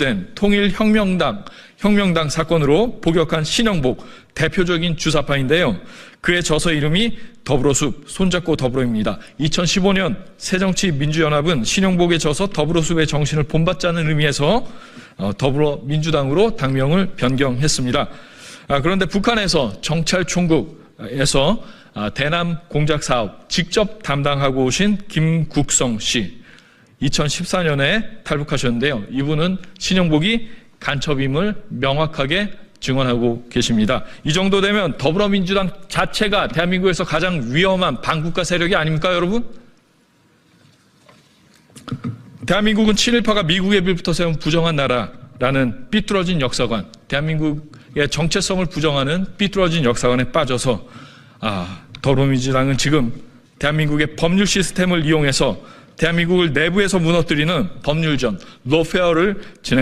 연루된 통일혁명당, 혁명당 사건으로 복역한 신영복 대표적인 주사파인데요. 그의 저서 이름이 더불어숲, 손잡고 더불어입니다. 2015년 새정치민주연합은 신영복의 저서 더불어숲의 정신을 본받자는 의미에서 어, 더불어민주당으로 당명을 변경했습니다. 아, 그런데 북한에서 정찰 총국에서 아, 대남 공작 사업 직접 담당하고 오신 김국성 씨 2014년에 탈북하셨는데요. 이분은 신영복이 간첩임을 명확하게 증언하고 계십니다. 이 정도 되면 더불어민주당 자체가 대한민국에서 가장 위험한 반국가 세력이 아닙니까, 여러분? 대한민국은 친일파가 미국에 비부터 세운 부정한 나라라는 삐뚤어진 역사관, 대한민국의 정체성을 부정하는 삐뚤어진 역사관에 빠져서 아, 더불어민주당은 지금 대한민국의 법률 시스템을 이용해서 대한민국을 내부에서 무너뜨리는 법률전, 로페어를 진행